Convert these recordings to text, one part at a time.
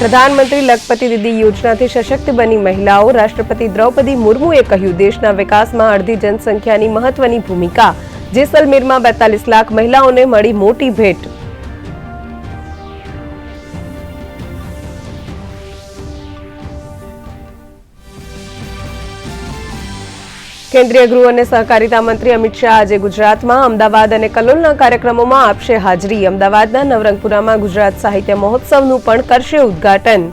પ્રધાનમંત્રી લખપતિ દીદી યોજનાથી સશક્ત બની મહિલાઓ, રાષ્ટ્રપતિ દ્રૌપદી મુર્મુએ કહ્યું, દેશના વિકાસમાં અડધી જનસંખ્યાની મહત્વની ભૂમિકા જેસલમેરમાં બેતાલીસ લાખ મહિલાઓને મળી મોટી ભેટ. કેન્દ્રીય ગૃહ અને સહકારિતા મંત્રી અમિત શાહ આજે ગુજરાતમાં અમદાવાદ અને કલોલના કાર્યક્રમોમાં આપશે હાજરી. અમદાવાદના નવરંગપુરામાં ગુજરાત સાહિત્ય મહોત્સવનું પણ કરશે ઉદ્ઘાટન.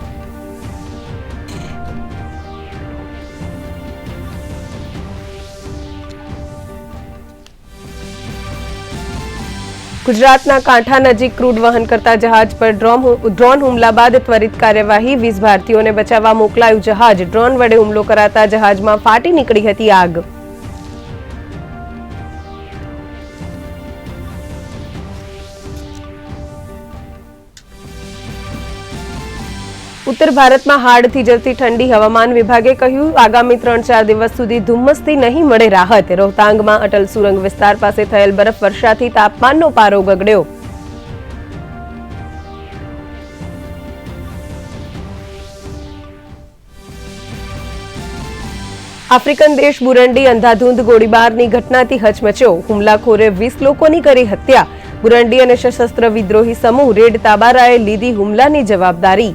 ગુજરાતના કાંઠા નજીક ક્રૂડ વહન કરતા જહાજ પર ડ્રોન હુમલા બાદ ત્વરિત કાર્યવાહી, વીસ ભારતીયોને બચાવવા મોકલાયું જહાજ. ડ્રોન વડે હુમલો કરાતા જહાજમાં ફાટી નીકળી હતી આગ. ઉત્તર ભારતમાં હાડથી જતી ઠંડી હવામાન વિભાગે કહ્યું, આગામી ત્રણ ચાર દિવસ સુધી ધુમ્મસથી નહીં મળે રાહત. રોહતાંગમાં અટલ સુરંગ વિસ્તાર પાસે થયેલ બરફ વર્ષાથી તાપમાનનો પારો ગગડ્યો. આફ્રિકન દેશ બુરંડી અંધાધૂંધ ગોળીબારની ઘટનાથી હચમચ્યો. હુમલાખોરે વીસ લોકોની કરી હત્યા. બુરંડી અને સશસ્ત્ર વિદ્રોહી સમૂહ રેડ તાબારાએ લીધી હુમલાની જવાબદારી.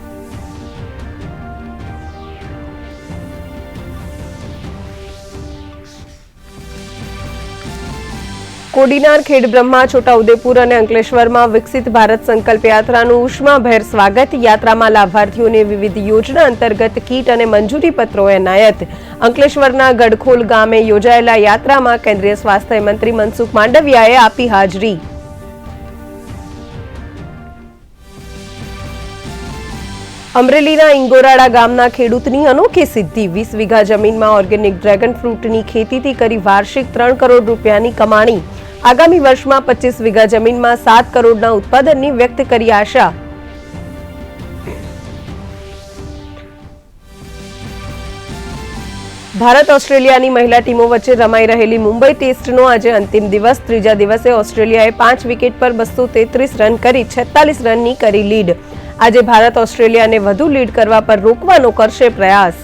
કોડીનાર ખેડબ્રહ્મા છોટાઉદેપુર અને અંકલેશ્વરમાં વિકસિત ભારત સંકલ્પ યાત્રાનું ઉષ્માભેર સ્વાગત. યાત્રામાં લાભાર્થીઓને વિવિધ યોજના અંતર્ગત કીટ અને મંજૂરી પત્રો એનાયત અંકલેશ્વરના ગડખોલ ગામે યોજાયેલા યાત્રામાં કેન્દ્રીય સ્વાસ્થ્ય મંત્રી મનસુખ માંડવિયાએ આપી હાજરી. અમરેલીના ઇંગોરાળા ગામના ખેડૂતની અનોખી સિદ્ધિ. વીસ વીઘા જમીનમાં ઓર્ગેનિક ડ્રેગન ફ્રૂટની ખેતીથી કરી વાર્ષિક ત્રણ કરોડ રૂપિયાની કમાણી. આગામી વર્ષમાં પચીસ વીઘા જમીનમાં સાત કરોડના ઉત્પાદનની વ્યક્ત કરી આશા. ભારત ઓસ્ટ્રેલિયાની મહિલા ટીમો વચ્ચે રમાઈ રહેલી મુંબઈ ટેસ્ટનો આજે અંતિમ દિવસ. ત્રીજા દિવસે ઓસ્ટ્રેલિયાએ પાંચ વિકેટ પર બસો તેત્રીસ રન કરી છેતાલીસ રનની કરી લીડ. આજે ભારત ઓસ્ટ્રેલિયાને વધુ લીડ કરવા પર રોકવાનો કરશે પ્રયાસ.